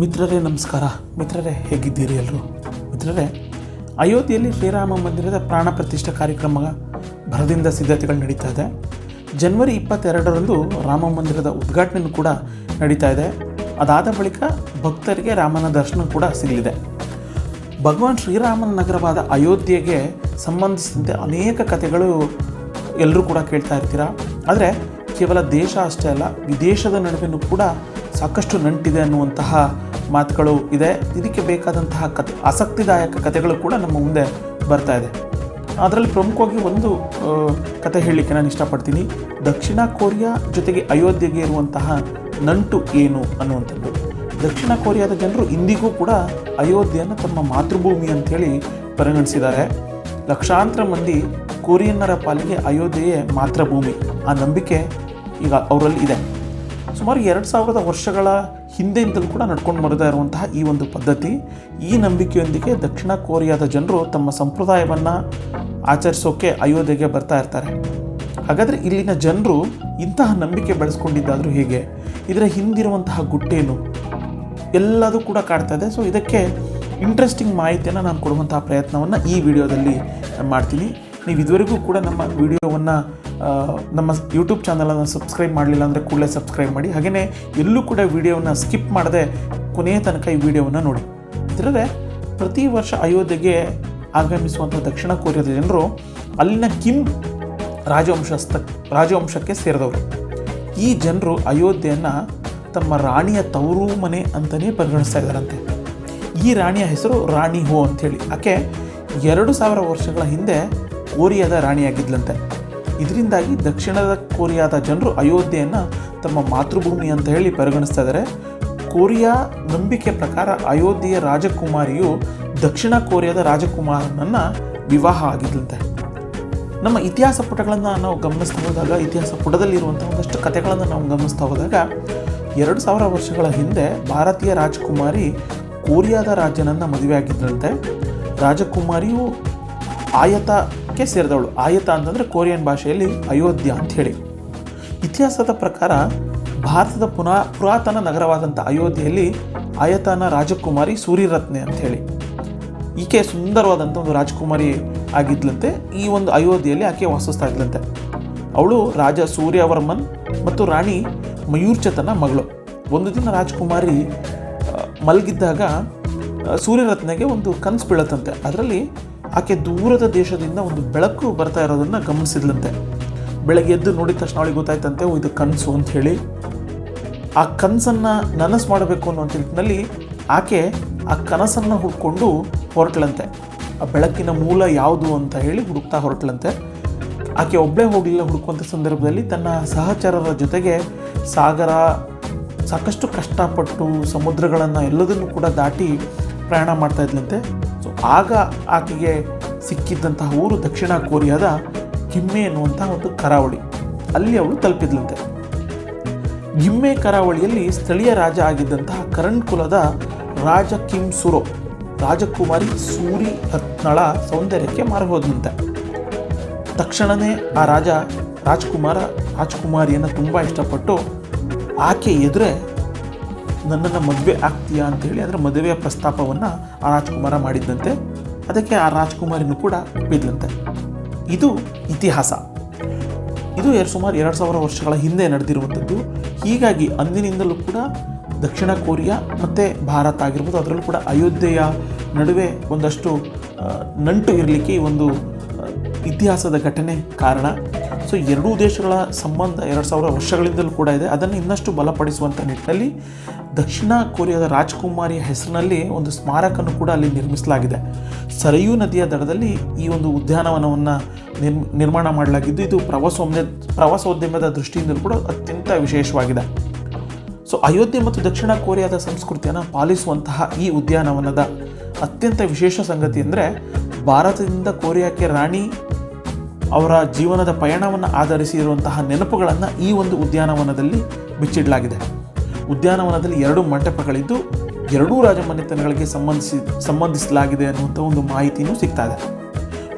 ಮಿತ್ರರೇ, ನಮಸ್ಕಾರ. ಮಿತ್ರರೇ, ಹೇಗಿದ್ದೀರಿ ಎಲ್ಲರೂ ಮಿತ್ರರೇ, ಅಯೋಧ್ಯೆಯಲ್ಲಿ ಶ್ರೀರಾಮ ಮಂದಿರದ ಪ್ರಾಣ ಪ್ರತಿಷ್ಠೆ ಕಾರ್ಯಕ್ರಮ ಭರದಿಂದ ಸಿದ್ಧತೆಗಳು ನಡೀತಾ ಇದೆ. ಜನವರಿ ಇಪ್ಪತ್ತೆರಡರಂದು ರಾಮ ಮಂದಿರದ ಉದ್ಘಾಟನೆ ಕೂಡ ನಡೀತಾ ಇದೆ. ಅದಾದ ಬಳಿಕ ಭಕ್ತರಿಗೆ ರಾಮನ ದರ್ಶನ ಕೂಡ ಸಿಗಲಿದೆ. ಭಗವಾನ್ ಶ್ರೀರಾಮನ ನಗರವಾದ ಅಯೋಧ್ಯೆಗೆ ಸಂಬಂಧಿಸಿದಂತೆ ಅನೇಕ ಕಥೆಗಳು ಎಲ್ಲರೂ ಕೂಡ ಕೇಳ್ತಾ ಇರ್ತೀರ? ಆದರೆ ಕೇವಲ ದೇಶ ಅಷ್ಟೇ ಅಲ್ಲ, ವಿದೇಶದ ನಡುವೆನೂ ಕೂಡ ಸಾಕಷ್ಟು ನಂಟಿದೆ ಅನ್ನುವಂತಹ ಮಾತುಗಳು ಇದೆ. ಇದಕ್ಕೆ ಬೇಕಾದಂತಹ ಕತೆ ಆಸಕ್ತಿದಾಯಕ ಕಥೆಗಳು ಕೂಡ ನಮ್ಮ ಮುಂದೆ ಬರ್ತಾ ಇದೆ. ಅದರಲ್ಲಿ ಪ್ರಮುಖವಾಗಿ ಒಂದು ಕತೆ ಹೇಳಲಿಕ್ಕೆ ನಾನು ಇಷ್ಟಪಡ್ತೀನಿ. ದಕ್ಷಿಣ ಕೊರಿಯಾ ಜೊತೆಗೆ ಅಯೋಧ್ಯೆಗೆ ಇರುವಂತಹ ನಂಟು ಏನು ಅನ್ನುವಂಥದ್ದು. ದಕ್ಷಿಣ ಕೊರಿಯಾದ ಜನರು ಇಂದಿಗೂ ಕೂಡ ಅಯೋಧ್ಯೆಯನ್ನು ತಮ್ಮ ಮಾತೃಭೂಮಿ ಅಂಥೇಳಿ ಪರಿಗಣಿಸಿದ್ದಾರೆ. ಲಕ್ಷಾಂತರ ಮಂದಿ ಕೊರಿಯನ್ನರ ಪಾಲಿಗೆ ಅಯೋಧ್ಯೆಯೇ ಮಾತೃಭೂಮಿ. ಆ ನಂಬಿಕೆ ಈಗ ಅವರಲ್ಲಿ ಇದೆ. ಸುಮಾರು ಎರಡು ಸಾವಿರದ ವರ್ಷಗಳ ಹಿಂದೆಯಿಂದಲೂ ಕೂಡ ನಡ್ಕೊಂಡು ಬರ್ತಾ ಇರುವಂತಹ ಈ ಒಂದು ಪದ್ಧತಿ, ಈ ನಂಬಿಕೆಯೊಂದಿಗೆ ದಕ್ಷಿಣ ಕೊರಿಯಾದ ಜನರು ತಮ್ಮ ಸಂಪ್ರದಾಯವನ್ನು ಆಚರಿಸೋಕೆ ಅಯೋಧ್ಯೆಗೆ ಬರ್ತಾ ಇರ್ತಾರೆ. ಹಾಗಾದರೆ ಇಲ್ಲಿನ ಜನರು ಇಂತಹ ನಂಬಿಕೆ ಬೆಳೆಸ್ಕೊಂಡಿದ್ದಾದರೂ ಹೇಗೆ? ಇದರ ಹಿಂದಿರುವಂತಹ ಗುಟ್ಟೇನು? ಎಲ್ಲದೂ ಕೂಡ ಕಾಡ್ತಾ ಇದೆ. ಸೊ ಇದಕ್ಕೆ ಇಂಟ್ರೆಸ್ಟಿಂಗ್ ಮಾಹಿತಿಯನ್ನು ನಾನು ಕೊಡುವಂತಹ ಪ್ರಯತ್ನವನ್ನು ಈ ವಿಡಿಯೋದಲ್ಲಿ ಮಾಡ್ತೀನಿ. ನೀವು ಇದುವರೆಗೂ ಕೂಡ ನಮ್ಮ ವಿಡಿಯೋವನ್ನು ನಮ್ಮ ಯೂಟ್ಯೂಬ್ ಚಾನಲನ್ನು ಸಬ್ಸ್ಕ್ರೈಬ್ ಮಾಡಲಿಲ್ಲ ಅಂದರೆ ಕೂಡಲೇ ಸಬ್ಸ್ಕ್ರೈಬ್ ಮಾಡಿ. ಹಾಗೆಯೇ ಎಲ್ಲೂ ಕೂಡ ವಿಡಿಯೋವನ್ನು ಸ್ಕಿಪ್ ಮಾಡದೆ ಕೊನೆಯ ತನಕ ಈ ವಿಡಿಯೋವನ್ನು ನೋಡಿ. ಇದರಲ್ಲೇ ಪ್ರತಿ ವರ್ಷ ಅಯೋಧ್ಯೆಗೆ ಆಗಮಿಸುವಂಥ ದಕ್ಷಿಣ ಕೊರಿಯಾದ ಜನರು ಅಲ್ಲಿನ ಕಿಮ್ ರಾಜವಂಶಸ್ಥ, ರಾಜವಂಶಕ್ಕೆ ಸೇರಿದವರು. ಈ ಜನರು ಅಯೋಧ್ಯೆಯನ್ನು ತಮ್ಮ ರಾಣಿಯ ತವರು ಮನೆ ಅಂತಲೇ ಪರಿಗಣಿಸ್ತಾ ಇದ್ದಾರಂತೆ. ಈ ರಾಣಿಯ ಹೆಸರು ರಾಣಿ ಹೋ ಅಂಥೇಳಿ ಆಕೆ ಎರಡು ಸಾವಿರ ವರ್ಷಗಳ ಹಿಂದೆ ಕೋರಿಯಾದ ರಾಣಿಯಾಗಿದ್ಲಂತೆ. ಇದರಿಂದಾಗಿ ದಕ್ಷಿಣದ ಕೊರಿಯಾದ ಜನರು ಅಯೋಧ್ಯೆಯನ್ನು ತಮ್ಮ ಮಾತೃಭೂಮಿ ಅಂತ ಹೇಳಿ ಪರಿಗಣಿಸ್ತಾ ಇದ್ದಾರೆ ಕೊರಿಯಾ ನಂಬಿಕೆ ಪ್ರಕಾರ ಅಯೋಧ್ಯೆಯ ರಾಜಕುಮಾರಿಯು ದಕ್ಷಿಣ ಕೊರಿಯಾದ ರಾಜಕುಮಾರನನ್ನು ವಿವಾಹ ಆಗಿದ್ದಂತೆ ನಮ್ಮ ಇತಿಹಾಸ ಪುಟಗಳನ್ನು ನಾವು ಗಮನಿಸ್ತಾ ಹೋದಾಗ, ಇತಿಹಾಸ ಪುಟದಲ್ಲಿರುವಂಥ ಒಂದಷ್ಟು ಕಥೆಗಳನ್ನು ನಾವು ಗಮನಿಸ್ತಾ ಹೋದಾಗ, ಎರಡು ಸಾವಿರ ವರ್ಷಗಳ ಹಿಂದೆ ಭಾರತೀಯ ರಾಜಕುಮಾರಿ ಕೊರಿಯಾದ ರಾಜ್ಯನನ್ನು ಮದುವೆ ಆಗಿದ್ದಂತೆ ರಾಜಕುಮಾರಿಯು ಆಯತಕ್ಕೆ ಸೇರಿದವಳು. ಆಯತ ಅಂತಂದರೆ ಕೊರಿಯನ್ ಭಾಷೆಯಲ್ಲಿ ಅಯೋಧ್ಯ ಅಂತ ಹೇಳಿ. ಇತಿಹಾಸದ ಪ್ರಕಾರ ಭಾರತದ ಪುನಾ ಪುರಾತನ ನಗರವಾದಂಥ ಅಯೋಧ್ಯೆಯಲ್ಲಿ ಆಯತನ ರಾಜಕುಮಾರಿ ಸೂರ್ಯರತ್ನೆ ಅಂತ ಹೇಳಿ. ಈಕೆ ಸುಂದರವಾದಂಥ ಒಂದು ರಾಜಕುಮಾರಿ ಆಗಿದ್ಲಂತೆ, ಈ ಒಂದು ಅಯೋಧ್ಯೆಯಲ್ಲಿ ಆಕೆ ವಾಸಿಸ್ತಾ ಇದ್ಲಂತೆ ಅವಳು ರಾಜ ಸೂರ್ಯವರ್ಮನ್ ಮತ್ತು ರಾಣಿ ಮಯೂರ್ಚತನ ಮಗಳು. ಒಂದು ದಿನ ರಾಜಕುಮಾರಿ ಮಲಗಿದ್ದಾಗ ಸೂರ್ಯರತ್ನೆಗೆ ಒಂದು ಕನಸು ಬೀಳತ್ತಂತೆ. ಅದರಲ್ಲಿ ಆಕೆ ದೂರದ ದೇಶದಿಂದ ಒಂದು ಬೆಳಕು ಬರ್ತಾ ಇರೋದನ್ನು ಗಮನಿಸಿದ್ಲಂತೆ. ಬೆಳಗ್ಗೆ ಎದ್ದು ನೋಡಿದ ತಕ್ಷಣ ಅವಳಿಗೆ ಗೊತ್ತಾಯ್ತಂತೆ ಇದು ಕನಸು ಅಂತ ಹೇಳಿ. ಆ ಕನಸನ್ನು ನನಸು ಮಾಡಬೇಕು ಅನ್ನೋ ನಿಟ್ಟಿನಲ್ಲಿ ಆಕೆ ಆ ಕನಸನ್ನು ಹುಡ್ಕೊಂಡು ಹೊರಟ್ಲಂತೆ. ಆ ಬೆಳಕಿನ ಮೂಲ ಯಾವುದು ಅಂತ ಹೇಳಿ ಹುಡುಕ್ತಾ ಹೊರಟ್ಲಂತೆ. ಆಕೆ ಒಬ್ಬಳೇ ಹೋಗಲಿಲ್ಲ ಹುಡುಕುವಂಥ ಸಂದರ್ಭದಲ್ಲಿ ತನ್ನ ಸಹಚರರ ಜೊತೆಗೆ ಸಾಗರ ಸಾಕಷ್ಟು ಕಷ್ಟಪಟ್ಟು ಸಮುದ್ರಗಳನ್ನು ಎಲ್ಲದನ್ನು ಕೂಡ ದಾಟಿ ಪ್ರಯಾಣ ಮಾಡ್ತಾ ಇದ್ಲಂತೆ. ಆಗ ಆಕೆಗೆ ಸಿಕ್ಕಿದ್ದಂತಹ ಊರು ದಕ್ಷಿಣ ಕೊರಿಯಾದ ಗಿಮ್ಮೆ ಎನ್ನುವಂತಹ ಒಂದು ಕರಾವಳಿ. ಅಲ್ಲಿ ಅವಳು ತಲುಪಿದ್ಲಂತೆ. ಗಿಮ್ಮೆ ಕರಾವಳಿಯಲ್ಲಿ ಸ್ಥಳೀಯ ರಾಜ ಆಗಿದ್ದಂತಹ ಕರಣ್ ಕುಲದ ರಾಜ ಕಿಮ್ ಸುರೋ, ರಾಜಕುಮಾರಿ ಸೂರಿ ರತ್ನಳ ಸೌಂದರ್ಯಕ್ಕೆ ಮಾರಹೋದಂತೆ ತಕ್ಷಣವೇ ಆ ರಾಜ ರಾಜ್ಕುಮಾರ ರಾಜ್ಕುಮಾರಿಯನ್ನು ತುಂಬ ಇಷ್ಟಪಟ್ಟು ಆಕೆ ಎದುರೇ ನನ್ನನ್ನು ಮದುವೆ ಆಗ್ತೀಯಾ ಅಂತೇಳಿ ಅದರ ಮದುವೆಯ ಪ್ರಸ್ತಾಪವನ್ನು ಆ ರಾಜ್ಕುಮಾರ ಮಾಡಿದ್ದಂತೆ. ಅದಕ್ಕೆ ಆ ರಾಜ್ಕುಮಾರಿನೂ ಕೂಡ ಒಪ್ಪಿದ್ಲಂತೆ. ಇದು ಇತಿಹಾಸ. ಇದು ಎರಡು ಸುಮಾರು ಎರಡು ಸಾವಿರ ವರ್ಷಗಳ ಹಿಂದೆ ನಡೆದಿರುವಂಥದ್ದು. ಹೀಗಾಗಿ ಅಂದಿನಿಂದಲೂ ಕೂಡ ದಕ್ಷಿಣ ಕೊರಿಯಾ ಮತ್ತು ಭಾರತ ಆಗಿರ್ಬೋದು, ಅದರಲ್ಲೂ ಕೂಡ ಅಯೋಧ್ಯೆಯ ನಡುವೆ ಒಂದಷ್ಟು ನಂಟು ಇರಲಿಕ್ಕೆ ಈ ಒಂದು ಇತಿಹಾಸದ ಘಟನೆ ಕಾರಣ. ಸೊ, ಎರಡೂ ದೇಶಗಳ ಸಂಬಂಧ ಎರಡು ಸಾವಿರ ವರ್ಷಗಳಿಂದಲೂ ಕೂಡ ಇದೆ. ಅದನ್ನು ಇನ್ನಷ್ಟು ಬಲಪಡಿಸುವಂಥ ನಿಟ್ಟಿನಲ್ಲಿ ದಕ್ಷಿಣ ಕೊರಿಯಾದ ರಾಜಕುಮಾರಿಯ ಹೆಸರಿನಲ್ಲಿ ಒಂದು ಸ್ಮಾರಕವನ್ನು ಕೂಡ ಅಲ್ಲಿ ನಿರ್ಮಿಸಲಾಗಿದೆ. ಸರಯೂ ನದಿಯ ದಡದಲ್ಲಿ ಈ ಒಂದು ಉದ್ಯಾನವನವನ್ನು ನಿರ್ ನಿರ್ಮಾಣ ಮಾಡಲಾಗಿದ್ದು, ಇದು ಪ್ರವಾಸೋದ್ಯ ಪ್ರವಾಸೋದ್ಯಮದ ದೃಷ್ಟಿಯಿಂದಲೂ ಕೂಡ ಅತ್ಯಂತ ವಿಶೇಷವಾಗಿದೆ. ಸೊ, ಅಯೋಧ್ಯೆ ಮತ್ತು ದಕ್ಷಿಣ ಕೊರಿಯಾದ ಸಂಸ್ಕೃತಿಯನ್ನು ಪಾಲಿಸುವಂತಹ ಈ ಉದ್ಯಾನವನದ ಅತ್ಯಂತ ವಿಶೇಷ ಸಂಗತಿ ಅಂದರೆ, ಭಾರತದಿಂದ ಕೊರಿಯಾಕ್ಕೆ ರಾಣಿ ಅವರ ಜೀವನದ ಪಯಣವನ್ನು ಆಧರಿಸಿರುವಂತಹ ನೆನಪುಗಳನ್ನು ಈ ಒಂದು ಉದ್ಯಾನವನದಲ್ಲಿ ಬಿಚ್ಚಿಡಲಾಗಿದೆ. ಉದ್ಯಾನವನದಲ್ಲಿ ಎರಡು ಮಂಟಪಗಳಿದ್ದು, ಎರಡೂ ರಾಜಮನೆತನಗಳಿಗೆ ಸಂಬಂಧಿಸಿ, ಸಂಬಂಧಿಸಲಾಗಿದೆ ಅನ್ನುವಂಥ ಒಂದು ಮಾಹಿತಿಯೂ ಸಿಗ್ತಾ ಇದೆ.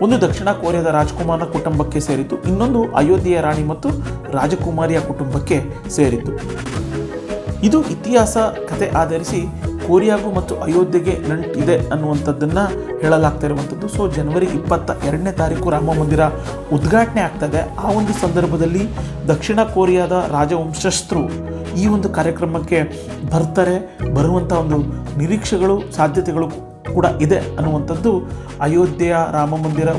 ಒಂದು ದಕ್ಷಿಣ ಕೊರಿಯಾದ ರಾಜಕುಮಾರನ ಕುಟುಂಬಕ್ಕೆ ಸೇರಿತ್ತು ಇನ್ನೊಂದು ಅಯೋಧ್ಯೆಯ ರಾಣಿ ಮತ್ತು ರಾಜಕುಮಾರಿಯ ಕುಟುಂಬಕ್ಕೆ ಸೇರಿತ್ತು ಇದು ಇತಿಹಾಸ ಕತೆ ಆಧರಿಸಿ ಕೊರಿಯಾಗೂ ಮತ್ತು ಅಯೋಧ್ಯೆಗೆ ನಂಟಿದೆ ಅನ್ನುವಂಥದ್ದನ್ನು ಹೇಳಲಾಗ್ತಾ ಇರುವಂಥದ್ದು. ಸೊ ಜನವರಿ ಇಪ್ಪತ್ತ ಎರಡನೇ ತಾರೀಕು ರಾಮ ಮಂದಿರ ಉದ್ಘಾಟನೆ ಆಗ್ತದೆ ಆ ಒಂದು ಸಂದರ್ಭದಲ್ಲಿ ದಕ್ಷಿಣ ಕೊರಿಯಾದ ರಾಜವಂಶಸ್ಥರು ಈ ಒಂದು ಕಾರ್ಯಕ್ರಮಕ್ಕೆ ಬರ್ತಾರೆ. ಬರುವಂಥ ಒಂದು ನಿರೀಕ್ಷೆಗಳು, ಸಾಧ್ಯತೆಗಳು ಕೂಡ ಇದೆ ಅನ್ನುವಂಥದ್ದು ಅಯೋಧ್ಯೆಯ ರಾಮ ಮಂದಿರ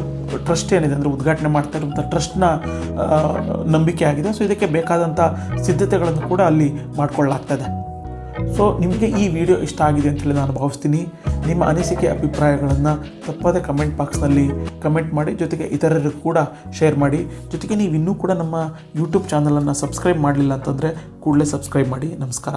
ಟ್ರಸ್ಟ್ ಏನಿದೆ ಅಂದರೆ ಉದ್ಘಾಟನೆ ಮಾಡ್ತಾ ಇರುವಂಥ ಟ್ರಸ್ಟ್ನ ನಂಬಿಕೆ ಆಗಿದೆ ಸೊ ಇದಕ್ಕೆ ಬೇಕಾದಂಥ ಸಿದ್ಧತೆಗಳನ್ನು ಕೂಡ ಅಲ್ಲಿ ಮಾಡಿಕೊಳ್ಳಲಾಗ್ತದೆ ಸೊ ನಿಮಗೆ ಈ ವಿಡಿಯೋ ಇಷ್ಟ ಆಗಿದೆ ಅಂತೇಳಿ ನಾನು ಭಾವಿಸ್ತೀನಿ. ನಿಮ್ಮ ಅನಿಸಿಕೆ, ಅಭಿಪ್ರಾಯಗಳನ್ನು ತಪ್ಪದೆ ಕಮೆಂಟ್ ಬಾಕ್ಸ್ನಲ್ಲಿ ಕಮೆಂಟ್ ಮಾಡಿ, ಜೊತೆಗೆ ಇತರರಿಗೂ ಕೂಡ ಶೇರ್ ಮಾಡಿ. ಜೊತೆಗೆ ನೀವು ಇನ್ನೂ ಕೂಡ ನಮ್ಮ ಯೂಟ್ಯೂಬ್ ಚಾನಲನ್ನು ಸಬ್ಸ್ಕ್ರೈಬ್ ಮಾಡಲಿಲ್ಲ ಅಂತಂದರೆ ಕೂಡಲೇ ಸಬ್ಸ್ಕ್ರೈಬ್ ಮಾಡಿ. ನಮಸ್ಕಾರ.